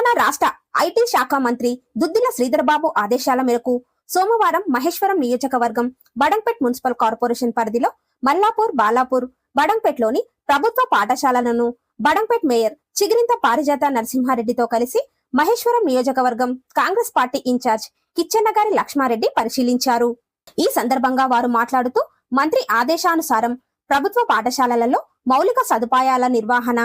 తెలంగాణ రాష్ట్ర ఐటీ శాఖ మంత్రి దుద్దిల శ్రీధర్బాబు ఆదేశాల మేరకు సోమవారం మహేశ్వరం నియోజకవర్గం బడంపేట్ మున్సిపల్ కార్పొరేషన్ పరిధిలో మల్లాపూర్ బాలాపూర్ బడంపేట్లోని ప్రభుత్వ పాఠశాలలను బడంపేట్ మేయర్ చిగిరింత పారిజాత నరసింహారెడ్డితో కలిసి మహేశ్వరం నియోజకవర్గం కాంగ్రెస్ పార్టీ ఇన్ఛార్జ్ కిచ్చెన్నగారి లక్ష్మారెడ్డి పరిశీలించారు. ఈ సందర్భంగా వారు మాట్లాడుతూ మంత్రి ఆదేశానుసారం ప్రభుత్వ పాఠశాలలలో మౌలిక సదుపాయాల నిర్వహణ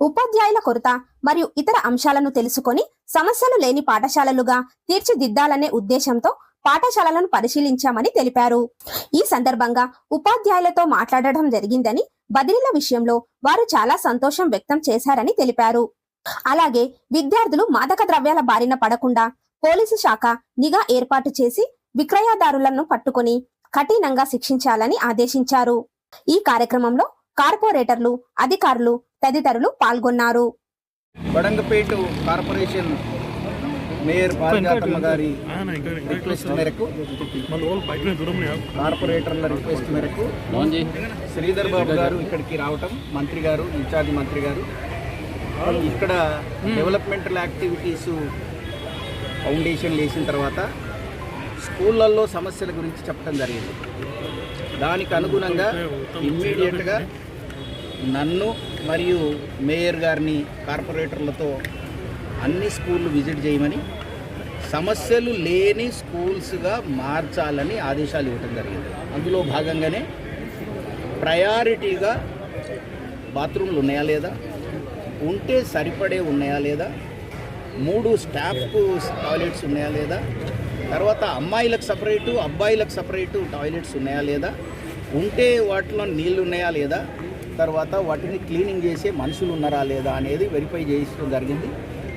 ఉపాధ్యాయుల కొరత మరియు ఇతర అంశాలను తెలుసుకొని సమస్యలు లేని పాఠశాలలుగా తీర్చిదిద్దాలనే ఉద్దేశంతో పాఠశాలలను పరిశీలించామని తెలిపారు. ఈ సందర్భంగా ఉపాధ్యాయులతో మాట్లాడడం జరిగిందని బదిలీల విషయంలో వారు చాలా సంతోషం వ్యక్తం చేశారని తెలిపారు. అలాగే విద్యార్థులు మాదక ద్రవ్యాల బారిన పడకుండా పోలీసు శాఖ నిఘా ఏర్పాటు చేసి విక్రయదారులను పట్టుకొని కఠినంగా శిక్షించాలని ఆదేశించారు. ఈ కార్యక్రమంలో కార్పొరేటర్లు అధికారులు తదితరులు పాల్గొన్నారు. బడంగపేట కార్పొరేషన్ మేయర్ పారిజాతమ్మ గారి రిక్వెస్ట్ మేరకు కార్పొరేటర్ల రిక్వెస్ట్ మేరకు శ్రీధర్ బాబు గారు. ఇక్కడికి రావటం మంత్రి గారు ఇన్ఛార్జ్ మంత్రి గారు. ఇక్కడ డెవలప్మెంటల్ యాక్టివిటీస్ ఫౌండేషన్ వేసిన తర్వాత స్కూళ్ళల్లో సమస్యల గురించి చెప్పడం జరిగింది. దానికి అనుగుణంగా ఇమ్మీడియట్గా నన్ను మరియు మేయర్ గారిని కార్పొరేటర్లతో అన్ని స్కూళ్ళు విజిట్ చేయమని సమస్యలు లేని స్కూల్స్గా మార్చాలని ఆదేశాలు ఇవ్వటం జరిగింది. అందులో భాగంగానే ప్రయారిటీగా బాత్రూమ్లు ఉన్నాయా లేదా ఉంటే సరిపడే ఉన్నాయా లేదా మూడు స్టాఫ్కు టాయిలెట్స్ ఉన్నాయా లేదా తర్వాత అమ్మాయిలకు సపరేటు అబ్బాయిలకు సపరేటు టాయిలెట్స్ ఉన్నాయా లేదా ఉంటే వాటిలో నీళ్ళు ఉన్నాయా లేదా తర్వాత వాటిని క్లీనింగ్ చేసే మనుషులు ఉన్నారా లేదా అనేది వెరిఫై చేయించడం జరిగింది.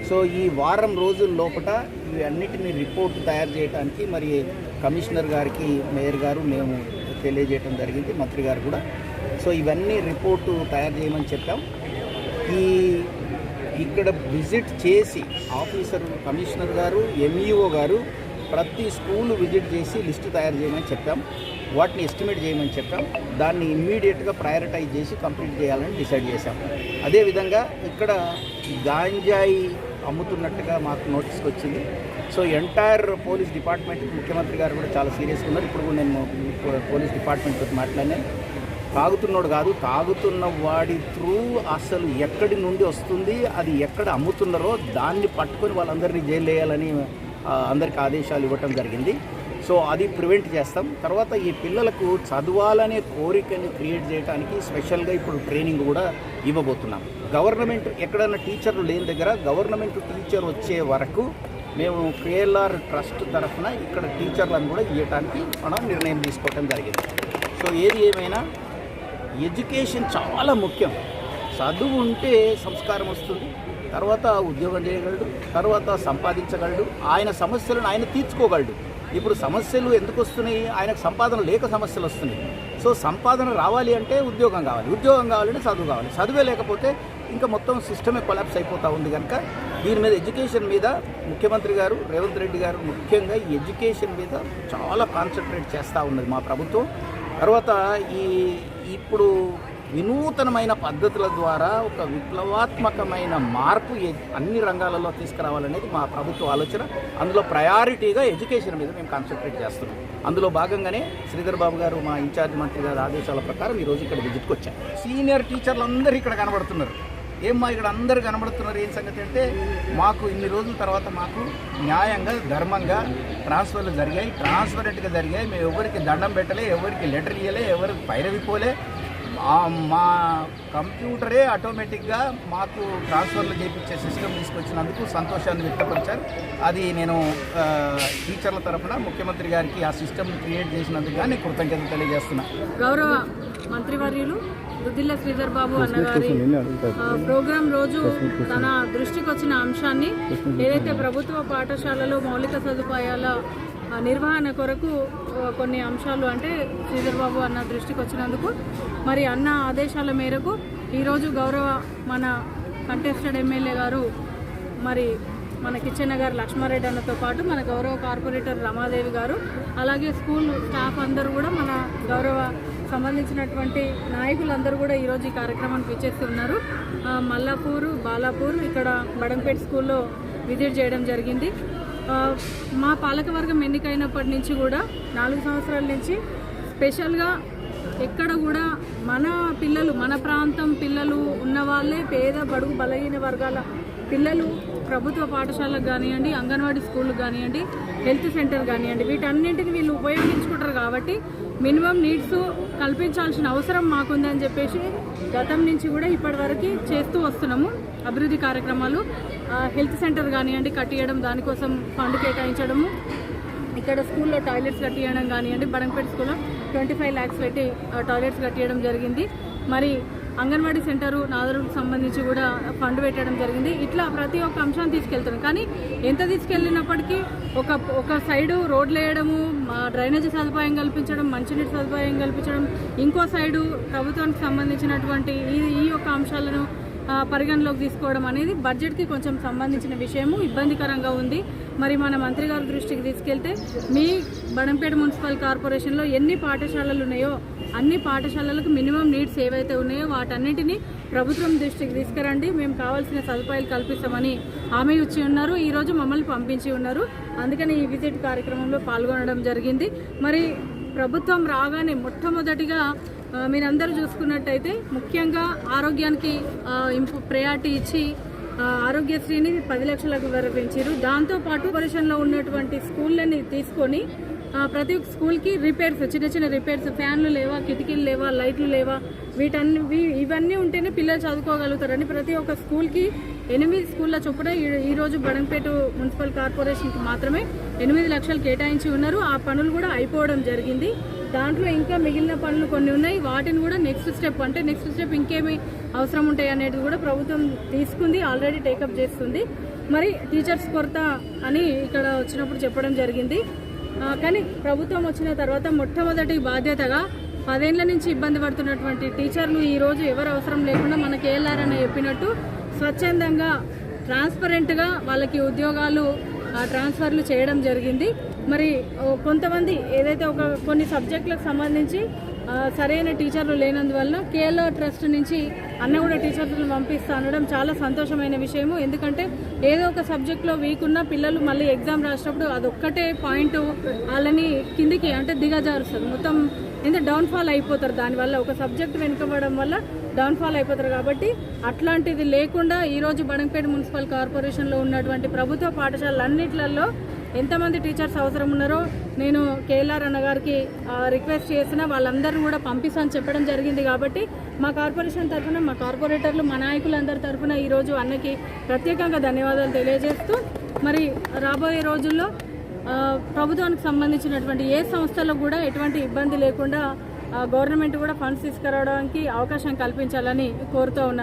సో ఈ వారం రోజుల లోపల ఇవి రిపోర్ట్ తయారు చేయడానికి మరి కమిషనర్ గారికి మేయర్ గారు మేము తెలియజేయడం జరిగింది మంత్రి గారు కూడా. సో ఇవన్నీ రిపోర్టు తయారు చేయమని చెప్పాం. ఈ ఇక్కడ విజిట్ చేసి ఆఫీసర్ కమిషనర్ గారు ఎంఈఓ గారు ప్రతి స్కూల్ విజిట్ చేసి లిస్టు తయారు చేయమని చెప్పాం. వాటిని ఎస్టిమేట్ చేయమని చెప్పాం. దాన్ని ఇమ్మీడియట్గా ప్రయారిటైజ్ చేసి కంప్లీట్ చేయాలని డిసైడ్ చేశాం. అదేవిధంగా ఇక్కడ గాంజాయి అమ్ముతున్నట్టుగా మాకు నోటీస్కి వచ్చింది. సో ఎంటైర్ పోలీస్ డిపార్ట్మెంట్ ముఖ్యమంత్రి గారు కూడా చాలా సీరియస్గా ఉన్నారు. ఇప్పుడు కూడా నేను పోలీస్ డిపార్ట్మెంట్ తోటి మాట్లాడినాను కాదు తాగుతున్న వాడి త్రూ అసలు ఎక్కడి నుండి వస్తుంది అది ఎక్కడ అమ్ముతున్నారో దాన్ని పట్టుకొని వాళ్ళందరినీ జైలు వేయాలని అందరికి ఆదేశాలు ఇవ్వటం జరిగింది. సో అది ప్రివెంట్ చేస్తాం. తర్వాత ఈ పిల్లలకు చదవాలనే కోరికని క్రియేట్ చేయడానికి స్పెషల్గా ఇప్పుడు ట్రైనింగ్ కూడా ఇవ్వబోతున్నాం. గవర్నమెంట్ ఎక్కడైనా టీచర్లు లేని దగ్గర గవర్నమెంట్ టీచర్ వచ్చే వరకు మేము కేఎల్ఆర్ ట్రస్ట్ తరఫున ఇక్కడ టీచర్లను కూడా ఇవ్వడానికి మనం నిర్ణయం తీసుకోవటం జరిగింది. సో ఏది ఏమైనా ఎడ్యుకేషన్ చాలా ముఖ్యం. చదువు ఉంటే సంస్కారం వస్తుంది. తర్వాత ఉద్యోగం చేయగలడు తర్వాత సంపాదించగలడు ఆయన సమస్యలను ఆయన తీర్చుకోగలడు. ఇప్పుడు సమస్యలు ఎందుకు వస్తున్నాయి? ఆయనకు సంపాదన లేక సమస్యలు వస్తున్నాయి. సో సంపాదన రావాలి అంటే ఉద్యోగం కావాలి. ఉద్యోగం కావాలంటే చదువు కావాలి. చదువే లేకపోతే ఇంకా మొత్తం సిస్టమే కొలాప్స్ అయిపోతూ ఉంది కనుక దీని మీద ఎడ్యుకేషన్ మీద ముఖ్యమంత్రి గారు రేవంత్ రెడ్డి గారు ముఖ్యంగా ఈ ఎడ్యుకేషన్ మీద చాలా కాన్సన్ట్రేట్ చేస్తూ ఉన్నది మా ప్రభుత్వం. తర్వాత ఈ ఇప్పుడు వినూతనమైన పద్ధతుల ద్వారా ఒక విప్లవాత్మకమైన మార్పు అన్ని రంగాలలో తీసుకురావాలనేది మా ప్రభుత్వ ఆలోచన. అందులో ప్రయారిటీగా ఎడ్యుకేషన్ మీద మేము కాన్సన్ట్రేట్ చేస్తున్నాం. అందులో భాగంగానే శ్రీధర్ బాబు గారు మా ఇన్ఛార్జ్ మంత్రి గారి ఆదేశాల ప్రకారం ఈరోజు ఇక్కడ విజిట్కి వచ్చాం. సీనియర్ టీచర్లు అందరూ ఇక్కడ కనబడుతున్నారు. ఏమ్మా ఇక్కడ అందరూ కనబడుతున్నారు? ఏం సంగతి అంటే మాకు ఇన్ని రోజుల తర్వాత మాకు న్యాయంగా ధర్మంగా ట్రాన్స్ఫర్లు జరిగాయి. ట్రాన్స్పరెంట్గా జరిగాయి. మేము ఎవరికి దండం పెట్టలే ఎవరికి లెటర్ ఇవ్వలే ఎవరికి పైరవిపోలే మా కంప్యూటరే ఆటోమేటిక్గా మాకు ట్రాన్స్ఫర్లు చేయించే సిస్టమ్ తీసుకొచ్చినందుకు సంతోషాన్ని వ్యక్తపరిచారు. అది నేను టీచర్ల తరఫున ముఖ్యమంత్రి గారికి ఆ సిస్టమ్ క్రియేట్ చేసినందుకు కానీ కృతజ్ఞత తెలియజేస్తున్నా. గౌరవ మంత్రివర్యులు దుద్దిల్ల శ్రీధర్ బాబు అన్నగారి ప్రోగ్రాం రోజు తన దృష్టికి వచ్చిన అంశాన్ని ఏదైతే ప్రభుత్వ పాఠశాలలో మౌలిక సదుపాయాల నిర్వహణ కొరకు కొన్ని అంశాలు అంటే శ్రీధర్ బాబు అన్న దృష్టికి వచ్చినందుకు మరి అన్న ఆదేశాల మేరకు ఈరోజు గౌరవ మన కంటెస్టెడ్ ఎమ్మెల్యే గారు మరి మన కిచెన్ గారు లక్ష్మారెడ్డి అన్నతో పాటు మన గౌరవ కార్పొరేటర్ రమాదేవి గారు అలాగే స్కూల్ స్టాఫ్ అందరూ కూడా మన గౌరవ సంబంధించినటువంటి నాయకులందరూ కూడా ఈరోజు ఈ కార్యక్రమానికి విచ్చేసి ఉన్నారు. మల్లాపూరు బాలాపూర్ ఇక్కడ బడంపేట్ స్కూల్లో విజిట్ చేయడం జరిగింది. మా పాలకవర్గం ఎన్నికైనప్పటి నుంచి కూడా నాలుగు సంవత్సరాల నుంచి స్పెషల్గా ఎక్కడ కూడా మన పిల్లలు మన ప్రాంతం పిల్లలు ఉన్న వాళ్ళే పేద బడుగు బలహీన వర్గాల పిల్లలు ప్రభుత్వ పాఠశాలకు కానివ్వండి అంగన్వాడీ స్కూళ్ళకి కానివ్వండి హెల్త్ సెంటర్ కానివ్వండి వీటన్నింటిని వీళ్ళు ఉపయోగించుకుంటారు కాబట్టి మినిమం నీడ్స్ కల్పించాల్సిన అవసరం మాకుందని చెప్పేసి గతం నుంచి కూడా ఇప్పటి వరకు చేస్తూ వస్తున్నాము. అభివృద్ధి కార్యక్రమాలు హెల్త్ సెంటర్ కానివ్వండి కట్టియడం దానికోసం ఫండ్ కేటాయించడము ఇక్కడ స్కూల్లో టాయిలెట్స్ కట్టియడం కానివ్వండి బడంపేట స్కూల్లో ట్వంటీ ఫైవ్ ల్యాక్స్ పెట్టి టాయిలెట్స్ కట్టియడం జరిగింది. మరి అంగన్వాడీ సెంటరు నాదరుకు సంబంధించి కూడా ఫండ్ పెట్టడం జరిగింది. ఇట్లా ప్రతి ఒక్క అంశాన్ని తీసుకెళ్తున్నాం కానీ ఎంత తీసుకెళ్ళినప్పటికీ ఒక ఒక సైడు రోడ్లు వేయడము డ్రైనేజ్ డ్రైనేజీ సదుపాయం కల్పించడం మంచినీటి సదుపాయం కల్పించడం ఇంకో సైడు ప్రభుత్వానికి సంబంధించినటువంటి ఈ ఈ యొక్క అంశాలను పరిగణలోకి తీసుకోవడం అనేది బడ్జెట్కి కొంచెం సంబంధించిన విషయము ఇబ్బందికరంగా ఉంది. మరి మన మంత్రి గారి దృష్టికి తీసుకెళ్తే మీ బడంపేట మున్సిపల్ కార్పొరేషన్లో ఎన్ని పాఠశాలలు ఉన్నాయో అన్ని పాఠశాలలకు మినిమం నీడ్స్ ఏవైతే ఉన్నాయో వాటన్నిటిని ప్రభుత్వం దృష్టికి తీసుకురండి. మేము కావాల్సిన సదుపాయాలు కల్పిస్తామని హామీ ఇచ్చి ఉన్నారు. ఈరోజు మమ్మల్ని పంపించి ఉన్నారు. అందుకని ఈ విజిట్ కార్యక్రమంలో పాల్గొనడం జరిగింది. మరి ప్రభుత్వం రాగానే మొట్టమొదటిగా మీరందరూ చూసుకున్నట్టయితే ముఖ్యంగా ఆరోగ్యానికి ప్రయారిటీ ఇచ్చి ఆరోగ్యశ్రీని పది లక్షలకు వరకు పెంచారు దాంతోపాటు పరిశ్రమలో ఉన్నటువంటి స్కూళ్ళని తీసుకొని ప్రతి ఒక్క స్కూల్కి రిపేర్స్ చిన్న చిన్న రిపేర్స్ ఫ్యాన్లు లేవా కిటికీలు లేవా లైట్లు లేవా వీటన్ని ఇవన్నీ ఉంటేనే పిల్లలు చదువుకోగలుగుతారని ప్రతి ఒక్క స్కూల్కి ఎనిమిది స్కూళ్ళ చొప్పున ఈ- ఈరోజు బడంపేట మున్సిపల్ కార్పొరేషన్కి మాత్రమే ఎనిమిది లక్షలు కేటాయించి ఉన్నారు. ఆ పనులు కూడా అయిపోవడం జరిగింది. దాంట్లో ఇంకా మిగిలిన పనులు కొన్ని ఉన్నాయి. వాటిని కూడా నెక్స్ట్ స్టెప్ అంటే నెక్స్ట్ స్టెప్ ఇంకేమి అవసరం ఉంటాయి అనేది కూడా ప్రభుత్వం తీసుకుంది ఆల్రెడీ టేకప్ చేస్తుంది. మరి టీచర్స్ కొరత అని ఇక్కడ వచ్చినప్పుడు చెప్పడం జరిగింది. కానీ ప్రభుత్వం వచ్చిన తర్వాత మొట్టమొదటి బాధ్యతగా పదేళ్ళ నుంచి ఇబ్బంది పడుతున్నటువంటి టీచర్లు ఈ రోజు ఎవరు అవసరం లేకుండా మనకి ఏఎల్ఆర్ చెప్పినట్టు స్వచ్ఛందంగా ట్రాన్స్పరెంట్గా వాళ్ళకి ఉద్యోగాలు ట్రాన్స్ఫర్లు చేయడం జరిగింది. మరి ఓ, కొంతమంది ఏదైతే ఒక కొన్ని సబ్జెక్టులకు సంబంధించి సరైన టీచర్లు లేనందువల్ల కేఎల్ఆర్ ట్రస్ట్ నుంచి అన్న కూడా టీచర్లను పంపిస్తా అనడం చాలా సంతోషమైన విషయము. ఎందుకంటే ఏదో ఒక సబ్జెక్ట్లో వీక్ ఉన్న పిల్లలు మళ్ళీ ఎగ్జామ్ రాసినప్పుడు అదొక్కటే పాయింట్ వాళ్ళని కిందికి అంటే దిగజారుస్తుంది. మొత్తం ఎంత డౌన్ఫాల్ అయిపోతారు. దానివల్ల ఒక సబ్జెక్ట్ వెనుకబడడం వల్ల డౌన్ఫాల్ అయిపోతారు కాబట్టి అట్లాంటిది లేకుండా ఈరోజు బడంపేట మున్సిపల్ కార్పొరేషన్లో ఉన్నటువంటి ప్రభుత్వ పాఠశాలన్నిట్లలో ఎంతమంది టీచర్స్ అవసరం ఉన్నారో నేను కేఎల్ఆర్ అన్న గారికి రిక్వెస్ట్ చేసిన వాళ్ళందరూ కూడా పంపిస్తాను చెప్పడం జరిగింది కాబట్టి మా కార్పొరేషన్ తరఫున మా కార్పొరేటర్లు మా నాయకులందరి తరఫున ఈరోజు అన్నకి ప్రత్యేకంగా ధన్యవాదాలు తెలియజేస్తూ మరి రాబోయే రోజుల్లో ప్రభుత్వానికి సంబంధించినటువంటి ఏ సంస్థలకు కూడా ఎటువంటి ఇబ్బంది లేకుండా గవర్నమెంట్ కూడా ఫండ్స్ తీసుకురావడానికి అవకాశం కల్పించాలని కోరుతూ ఉన్నారు